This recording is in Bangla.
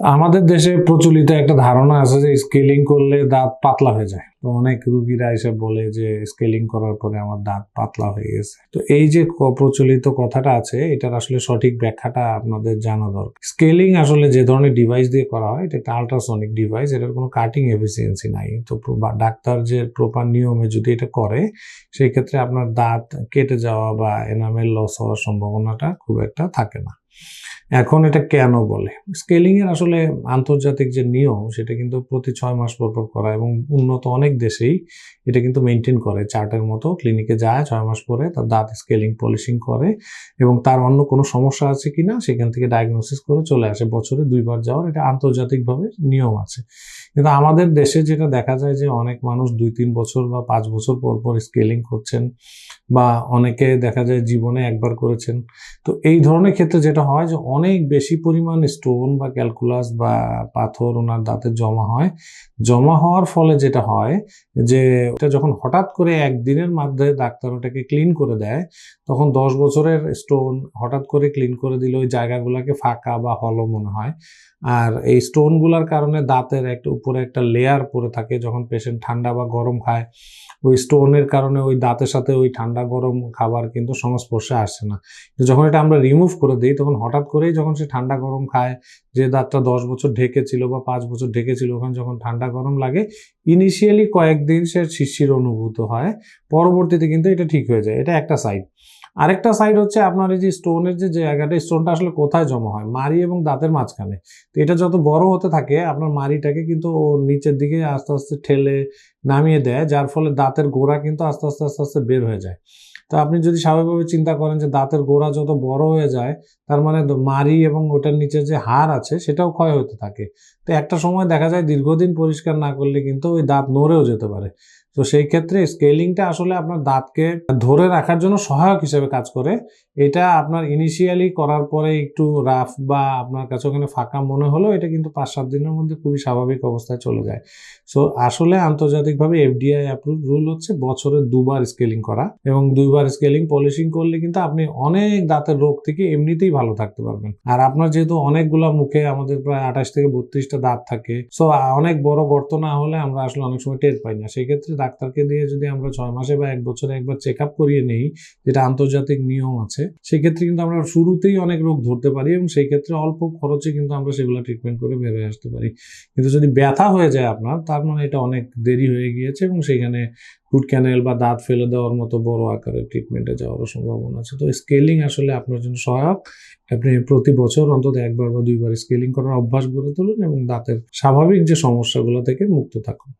আমাদের দেশে প্রচলিত একটা ধারণা আছে যে স্কেলিং করলে দাঁত পাতলা হয়ে যায়। তো অনেক রুগীরা এসে বলে যে স্কেলিং করার পরে আমার দাঁত পাতলা হয়ে গেছে। তো এই যে প্রচলিত কথাটা আছে, এটার আসলে সঠিক ব্যাখ্যাটা আপনাদের জানা দরকার। স্কেলিং আসলে যে ধরনের ডিভাইস দিয়ে করা হয়, এটা একটা আল্ট্রাসনিক ডিভাইস এটার কোনো কাটিং এফিসিয়েন্সি নাই। তো ডাক্তার যে প্রপার নিয়মে যদি এটা করে, সেই ক্ষেত্রে আপনার দাঁত কেটে যাওয়া বা এনামেল লস হওয়ার সম্ভাবনাটা খুব একটা থাকে না। এখন এটা কেন বলে? স্কেলিং এর আসলে আন্তর্জাতিক যে নিয়ম, সেটা কিন্তু প্রতি ছয় মাস পর পর করা এবং উন্নত অনেক দেশেই এটা কিন্তু মেনটেন করে। চার্টের মতো ক্লিনিকে যায়, ছয় মাস পরে তার দাঁত স্কেলিং, পলিশিং করে এবং তার অন্য কোনো সমস্যা আছে কিনা সেখান থেকে ডায়াগনোসিস করে চলে আসে। বছরে দুইবার যাওয়ার এটা আন্তর্জাতিকভাবে নিয়ম আছে। কিন্তু আমাদের দেশে যেটা দেখা যায় যে অনেক মানুষ দুই, তিন বছর বা পাঁচ বছর পর পর স্কেলিং করছেন বা অনেকে দেখা যায় জীবনে একবার করেছেন। তো এই ধরনের ক্ষেত্রে যেটা হয় যে অনেক বেশি পরিমাণ স্টোন বা ক্যালকুলাস বা পাথর ওনার দাঁতে জমা হয়। জমা হওয়ার ফলে যেটা হয় যে এটা যখন হঠাৎ করে একদিনের মধ্যে ডাক্তার ওটাকে ক্লিন করে দেয়, তখন দশ বছরের স্টোন হঠাৎ করে ক্লিন করে দিলে ওই জায়গাগুলোকে ফাঁকা বা হলো মনে হয়। আর এই স্টোনগুলোর কারণে দাঁতের একটা উপরে একটা লেয়ার পরে থাকে যখন পেশেন্ট ঠান্ডা বা গরম খায়। ওই স্টোনের কারণে ওই দাঁতের সাথে ওই ঠান্ডা গরম খাবার কিন্তু সংস্পর্শে আসে না। যখন এটা আমরা রিমুভ করে দিই, তখন হঠাৎ করেই যখন সে ঠান্ডা গরম খায়, যে দাঁতটা দশ বছর ঢেকেছিল বা পাঁচ বছর ঢেকেছিল, ওখানে যখন ঠান্ডা গরম লাগে ইনিশিয়ালি কয়েকদিন সে শিশির অনুভূত হয়, পরবর্তীতে কিন্তু এটা ঠিক হয়ে যায়। এটা একটা সাইড আরেকটা সাইড হচ্ছে আপনার এই যে স্টোনের যে জায়গাটা স্টোনটা আসলে কোথায় জমা হয়? মারি এবং দাঁতের মাঝখানে। তো এটা যত বড় হতে থাকে, আপনার মারিটাকে কিন্তু নিচের দিকে আস্তে আস্তে ঠেলে নামিয়ে দেয়, যার ফলে দাঁতের গোড়া কিন্তু আস্তে আস্তে আস্তে আস্তে বের হয়ে যায়। তো আপনি যদি স্বাভাবিকভাবে চিন্তা করেন যে দাঁতের গোড়া যত বড় হয়ে যায়, তার মানে মারি এবং ওটার নিচে যে হাড় আছে, সেটাও ক্ষয় হতে থাকে। তো একটা সময় দেখা যায় দীর্ঘদিন পরিষ্কার না করলে কিন্তু ওই দাঁত নড়েও যেতে পারে। তো সেই ক্ষেত্রে স্কেলিংটা আসলে আপনার দাঁতকে ধরে রাখার জন্য সহায়ক হিসেবে কাজ করে। এটা আপনার ইনিশিয়ালি করার পরে একটু রাফ বা আপনার কাছে ওখানে ফাঁকা মনে হলেও এটা কিন্তু পাঁচ সাত দিনের মধ্যে খুবই স্বাভাবিক অবস্থায় চলে যায়। সো আসলে আন্তর্জাতিকভাবে এফডিআই অ্যাপ্রুভ রুল হচ্ছে বছরে দুবার স্কেলিং করা এবং দুইবার স্কেলিং পলিশিং করলে কিন্তু আপনি অনেক দাঁতের রোগ থেকে এমনিতেই ভালো থাকতে পারবেন। আর আপনার যেহেতু অনেকগুলা মুখে আমাদের প্রায় আঠাশ থেকে বত্রিশটা দাঁত থাকে সো অনেক বড় গর্ত না হলে আমরা আসলে অনেক সময় টের পাই না। সেই ক্ষেত্রে ডাক্তারকে দিয়ে যদি আমরা ছয় মাসে বা এক বছরে একবার চেক আপ করিয়ে নেই, যেটা আন্তর্জাতিক নিয়ম আছে, সেক্ষেত্রে কিন্তু আমরা শুরুতেই অনেক রোগ ধরতে পারি এবং সেই ক্ষেত্রে অল্প খরচে কিন্তু আমরা সেগুলো ট্রিটমেন্ট করে বের আসতে পারি। কিন্তু যদি ব্যথা হয়ে যায় আপনার, তার মানে এটা অনেক দেরি হয়ে গিয়েছে এবং সেখানে রুট ক্যানেল বা দাঁত ফেলে দেওয়ার মতো বড় আকারের ট্রিটমেন্টে যাওয়ারও সম্ভাবনা আছে। তো স্কেলিং আসলে আপনার জন্য সহায়ক। আপনি প্রতি বছর অন্তত একবার বা দুইবার স্কেলিং করার অভ্যাস গড়ে তুলুন এবং দাঁতের স্বাভাবিক যে সমস্যাগুলো থেকে মুক্ত থাকুন।